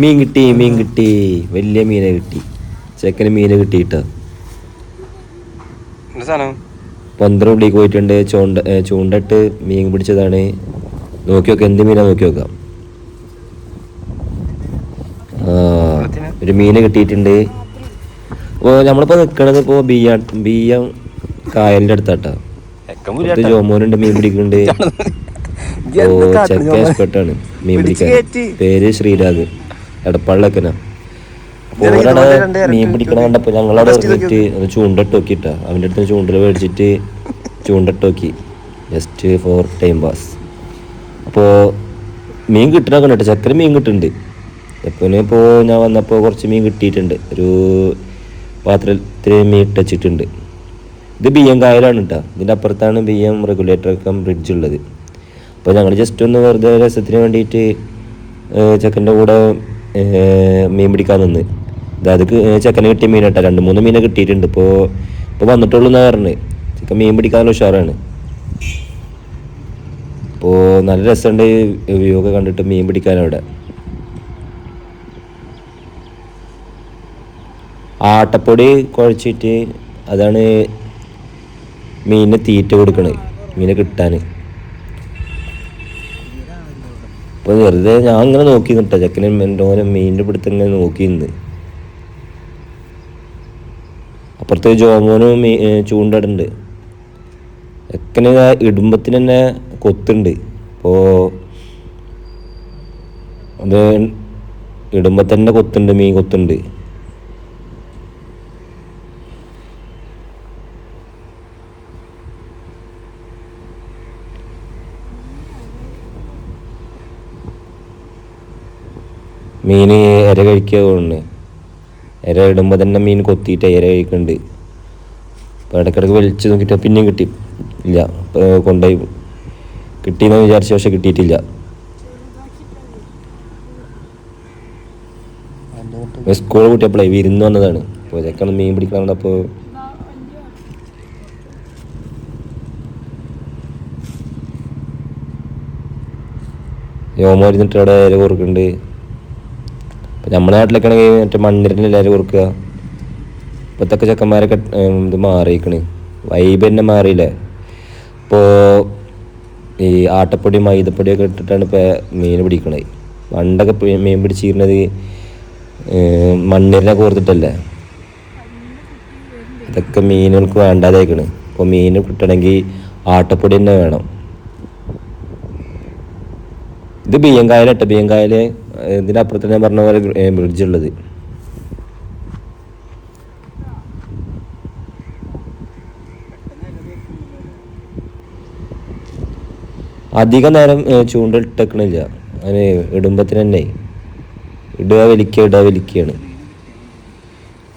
മീൻ കിട്ടി മീൻ കിട്ടി. വലിയ മീനെ കിട്ടി. ചെക്കന് മീനെ കിട്ടിയിട്ടാ. പന്ത്രണ്ട് ഉള്ളിലേക്ക് പോയിട്ടുണ്ട്. ചൂണ്ട ചൂണ്ടട്ട് മീൻ പിടിച്ചതാണ്. നോക്കി നോക്കാം എന്ത് മീനാ നോക്കി നോക്കാം. ഒരു മീനെ കിട്ടിയിട്ടുണ്ട്. അപ്പോൾ നമ്മളിപ്പോൾ നിൽക്കണത് ഇപ്പോൾ ബിയ്യ ബിയ്യം കായലിന്റെ അടുത്താട്ടാ. ജോമോനുണ്ട് മീൻ പിടിക്കുന്നുണ്ട്. ഓ ചെക്ക എക്സ്പെർട്ടാണ് മീൻ പിടിക്കാൻ. പേര് ശ്രീരാഗ്. എടപ്പാളിലൊക്കെനാ. അപ്പൊ മീൻ പിടിക്കണ കണ്ടപ്പോ ഞങ്ങളവിടെ ഇറങ്ങിയിട്ട് ചൂണ്ടിട്ട് നോക്കിട്ടാ. അവന്റെ അടുത്ത് ചൂണ്ടൽ മേടിച്ചിട്ട് ചൂണ്ടിട്ട് നോക്കി. ജസ്റ്റ് ഫോർ ടൈം പാസ് അപ്പോൾ മീൻ കിട്ടണ കണ്ടിട്ട് ചക്കര മീൻ കിട്ടുന്നുണ്ട് എപ്പോഴും ഇപ്പോൾ ഞാൻ വന്നപ്പോൾ കുറച്ച് മീൻ കിട്ടിയിട്ടുണ്ട്. ഒരു പാത്രത്തിൽ മീൻ ഇട്ടച്ചിട്ടുണ്ട്. ഇത് ബി എം കായലാണ് കേട്ടോ ഇതിന്റെ അപ്പുറത്താണ് B M regulator cum bridge ഉള്ളത്. അപ്പോൾ ഞങ്ങൾ ജസ്റ്റ് ഒന്ന് വെറുതെ രസത്തിന് വേണ്ടിയിട്ട് ചെക്കന്റെ കൂടെ മീൻ പിടിക്കാൻ നിന്ന്. അതായത് ചെക്കന് കിട്ടിയ മീൻ കേട്ടോ രണ്ട് മൂന്ന് മീനെ കിട്ടിയിട്ടുണ്ട്. ഇപ്പോൾ ഇപ്പോൾ വന്നിട്ടുള്ളൂ എന്നാ പറഞ്ഞത് ചെക്കൻ മീൻ പിടിക്കാൻ ഉഷാറാണ്. അപ്പോൾ നല്ല രസമുണ്ട് വ്യൂ ഒക്കെ കണ്ടിട്ട് മീൻ പിടിക്കാനവിടെ ആട്ടപ്പൊടി കുഴച്ചിട്ട് അതാണ് മീനിന് തീറ്റ കൊടുക്കണത് മീനെ കിട്ടാൻ അപ്പോൾ വെറുതെ ഞാൻ അങ്ങനെ നോക്കി നിട്ടോ ചെക്കനെ ഓരോ മീനിന്റെ പിടുത്തം ഇങ്ങനെ നോക്കി നിന്ന് അപ്പുറത്ത് ജോമോനും മീ ചൂണ്ടടുണ്ട്. ചെക്കന് ഇടുമ്പത്തിന് തന്നെ കൊത്തുണ്ട്. അപ്പോൾ അത് ഇടുമ്പത്തന്നെ കൊത്തുണ്ട് മീൻ കൊത്തുണ്ട്. മീൻ ഇര കഴിക്കുക ഇര ഇടുമ്പോൾ തന്നെ മീൻ കൊത്തിയിട്ട് ഇര കഴിക്കുന്നുണ്ട് അപ്പോൾ ഇടയ്ക്കിടയ്ക്ക് വലിച്ചു നോക്കിയിട്ട് പിന്നെയും കിട്ടി. ഇല്ല കൊണ്ടുപോയി. കിട്ടിയെന്ന് വിചാരിച്ച പക്ഷെ കിട്ടിയിട്ടില്ല. സ്കൂൾ കൂട്ടിയപ്പോഴേ വിരുന്ന് വന്നതാണ്. അപ്പോൾ ഇതൊക്കെയാണ് മീൻ പിടിക്കണം അപ്പോൾ യോമ ഇരുന്നിട്ട് അവിടെ ഇല കൊടുക്കുന്നുണ്ട് ഇപ്പം നമ്മുടെ നാട്ടിലൊക്കെ ആണെങ്കിൽ മറ്റേ മണ്ണിരനെ എല്ലാവരും കൊടുക്കുക. ഇപ്പോഴത്തെ ചെക്കന്മാരൊക്കെ ഇത് മാറിയിരിക്കണ് വൈബ് തന്നെ മാറിയില്ലേ? ഇപ്പോൾ ഈ ആട്ടപ്പൊടി മൈദപ്പൊടിയൊക്കെ ഇട്ടിട്ടാണ് ഇപ്പോൾ മീൻ പിടിക്കണത്. പണ്ടൊക്കെ മീൻ പിടിച്ചിരുന്നത് മണ്ണിരനെ കോർത്തിട്ടല്ലേ? ഇതൊക്കെ മീനുകൾക്ക് വേണ്ടാതായിക്കണ്. ഇപ്പോൾ മീൻ കിട്ടണമെങ്കിൽ ആട്ടപ്പൊടി തന്നെ വേണം. ഇത് ബിയ്യങ്കായലട്ടെ ബിയ്യം ഇതിന്റെ അപ്പുറത്ത് ഞാൻ പറഞ്ഞ പോലെ ബ്രിഡ്ജ് ഉള്ളത്. അധിക നേരം ചൂണ്ടിട്ടേക്കണില്ല അതിന് ഇടുമ്പത്തിന് തന്നെ. ഇടുക വലിക്കുക ഇടുക വലിക്കുകയാണ്.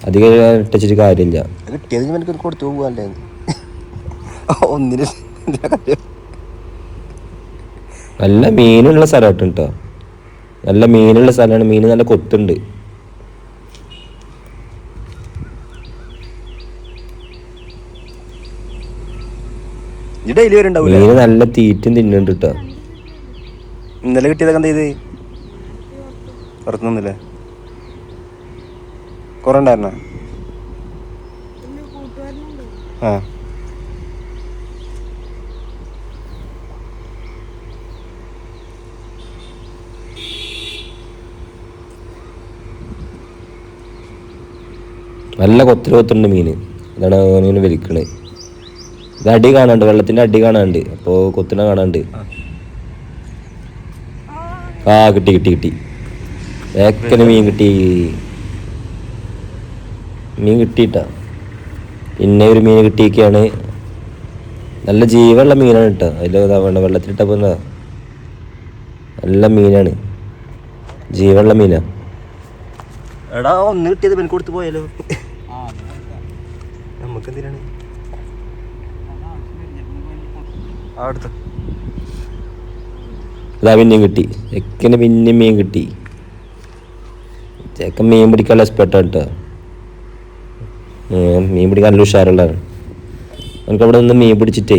അധികം ഇട്ടിച്ചിട്ട് കാര്യമില്ല. കിട്ടിയത് എനിക്ക് കൊടുത്തു ഒന്നിന് നല്ല മീനുള്ള സ്ഥലമായിട്ട് കേട്ടോ നല്ല മീനുള്ള സ്ഥലമാണ്. മീൻ നല്ല കൊത്തുണ്ട്. മീന് നല്ല തീറ്റും തിന്നുണ്ട് കേട്ടോ ഇന്നലെ കിട്ടിയതൊക്കെ എന്താ ചെയ്ത് പുറത്തുനിന്നില്ലേ? കുറേ ഉണ്ടായിരുന്നോ? ആ. നല്ല കൊത്തിൽ കൊത്തുണ്ട് മീൻ. അതാണ് ഓനിങ്ങനെ വലിക്കണേ ഇത് അടി കാണാണ്ട് വെള്ളത്തിന്റെ അടി കാണാണ്ട്. അപ്പോൾ കൊത്തിനെ കാണാണ്ട്. ആ കിട്ടി കിട്ടി കിട്ടി. ഏക്കന് മീൻ കിട്ടി. മീൻ കിട്ടിയിട്ടാ. പിന്നെ ഒരു മീൻ കിട്ടിയൊക്കെയാണ് നല്ല ജീവനുള്ള മീനാണ് കേട്ടോ. അതിൽ വെള്ളത്തിലിട്ടപ്പോൾ എന്താ? നല്ല മീനാണ്. ജീവനുള്ള മീനാ. എടാ ഒന്ന് കിട്ടിയത് പിന്നെ കൊടുത്ത് പോയാലോ? നമുക്ക് എന്തിനാണ് അതാ പിന്നെയും കിട്ടി. ചെക്കന് പിന്നെ മീൻ കിട്ടി. ചെക്കൻ മീൻ പിടിക്കാനുള്ള എക്സ്പെർട്ടാണ് കേട്ടോ. മീൻ പിടിക്കാൻ നല്ല ഉഷാറുള്ളതാണ്. നമുക്ക് അവിടെ നിന്ന് മീൻ പിടിച്ചിട്ടേ